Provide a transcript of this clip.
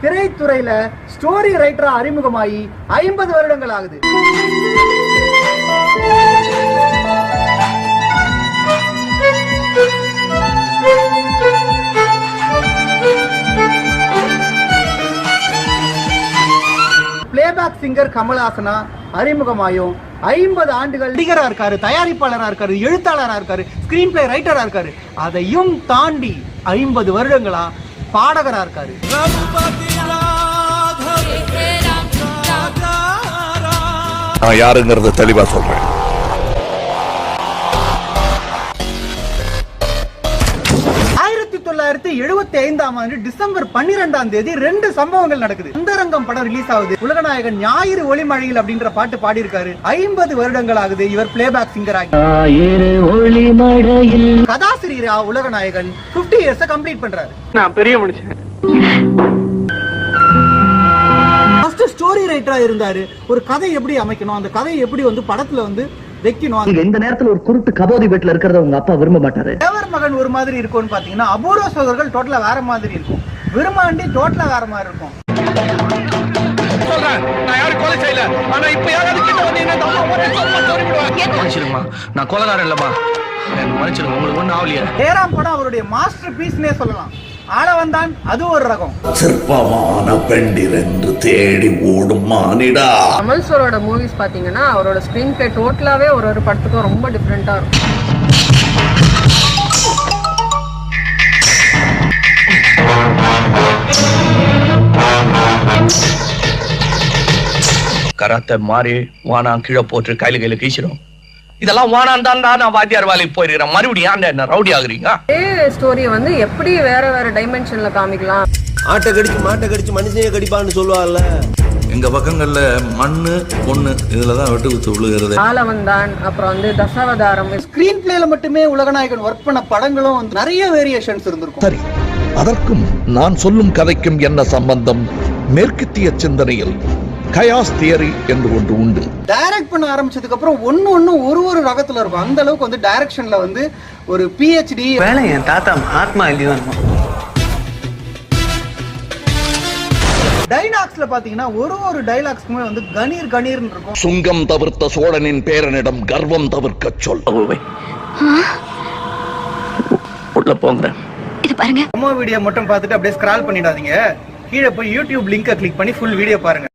திரைத்துறையில story ரைட்டரா அறிமுகமாகி ஐம்பது வருடங்கள் ஆகுது. பிளேபேக் சிங்கர் கமல்ஹாசனா அறிமுகமாயும் ஐம்பது ஆண்டுகள் நடிகராக இருக்காரு தயாரிப்பாளரா இருக்காரு எழுத்தாளரா இருக்காரு ஸ்கிரீன் பிளே ரைட்டரா இருக்காரு. அதையும் தாண்டி ஐம்பது வருடங்களா பாடகரா இருக்காரு. நான் யாருங்கிறத தெளிவா சொல்றேன். தொள்ளாயிரத்தி எழுபத்தி ஐந்தாம் ஆண்டு டிசம்பர் பன்னிரெண்டாம் தேதி ரெண்டு சம்பவங்கள் நடக்குது. அந்தரங்கம் படம் ரிலீஸ் ஆகுது. உலகநாயகன் ஞாயிறு ஒளிமழையில் அப்படின்ற பாட்டு பாடியிருக்காரு. ஐம்பது வருடங்கள் ஆகுது இவர் பிளேபேக் சிங்கர் ஆகி. கதாசிரியரா உலகநாயகன் 50 இயர்ஸ் கம்ப்ளீட் பண்றாரு. நான் பெரிய ஸ்டோரி ரைட்டரா இருந்தாரு. ஒரு கதை எப்படி அமைக்கணும்? அந்த கதையை எப்படி வந்து படத்துல வந்து வைக்கணும். நீங்க இந்த நேரத்துல ஒரு குருட்டு கபோதி வீட்டுல இருக்கிறத உங்க அப்பா விரும்ப மாட்டாரு. தேவர் மகன் ஒரு மாதிரி இருக்கும்னு பாத்தீங்கன்னா அபூர்வ சோதர்கள் டோட்டலா வேற மாதிரி இருக்கும். விருமாண்டி டோட்டலா வேற மாதிரி இருக்கும். சொல்றேன். நான் கொலைகாரன் இல்லம்மா. எனக்கு மன்னிச்சிருங்க உங்களுக்கு ஒன்றும் ஆகலையே. ஏறாம் படம் அவருடைய மாஸ்டர் பீஸ்னே சொல்லலாம். ஆள வந்தான் அது ஒரு ரகம். சிற்பமான பெண்டிரென்று தேடி ஓடும் மானிடா. கமல் சாரோட மூவிஸ் பாத்தீங்கன்னா அவரோட ஸ்க்ரீன் பிளே டோட்டலாவே ஒரு ஒரு படத்துக்கும் ரொம்ப டிஃப்ரெண்டா இருக்கும். கராத்தை மாறி வானா கீழே போட்டு கையில கையில கீச்சிடும் இதெல்லாம் வானான் தான் நான் வாத்தியார் வேலைக்கு போயிருக்கிறேன். மறுபடியும் ஏன்டா என்ன ரவுடி ஆகுறீங்க? அதே ஸ்டோரியை வந்து எப்படி வேற வேற டைமென்ஷன்ல காமிக்கலாம். ஆட்டை கடிச்சு மாட்டை கடிச்சு மனுஷனையே கடிப்பான்னு சொல்லுவாங்கல்ல எங்க பக்கங்கள்ல மண்ணு பொண்ணு இதுல தான் வெட்டு குத்து விழுகிறது. ஆலவந்தான் அப்புறம் வந்து தசாவதாரம். ஸ்கிரீன் பிளேல மட்டுமே உலகநாயகன் ஒர்க் பண்ண படங்களும் வந்து நிறைய வேரியேஷன்ஸ் இருந்திருக்கும். சரி அதற்கும் நான் சொல்லும் கதைக்கும் என்ன சம்பந்தம்? மேற்கத்திய சிந்தனையில் கயாஸ் தியரி என்று ஒன்று உண்டு. டைரக்ட் பண்ண ஆரம்பிச்சதுக்கு அப்புறம் ஒன்னு ஒன்னு ஒரு ஒரு ரகத்துல இருக்கும். அந்த அளவுக்கு வந்து டைரக்ஷன்ல வந்து ஒரு பிஹெச்டி வேலை என் தாத்தா ஆத்மா எழுதிதான் டைலாக்ஸ்ல பாத்தீங்கன்னா ஒரு ஒரு டைலாக்ஸ்க்குமே வந்து கணீர் கணீர்னு இருக்கும். சுங்கம் தவிர்த்த சோழனின் பேரனிடம் கர்வம் தவிர்க்க சொல். உள்ள போங்கிறேன் அம்மா வீடியோ மட்டும் பார்த்துட்டு அப்படியே ஸ்க்ரால் பண்ணிடாதீங்க. கீழே போய் யூடியூப் லிங்கை கிளிக் பண்ணி ஃபுல் வீடியோ பாருங்க.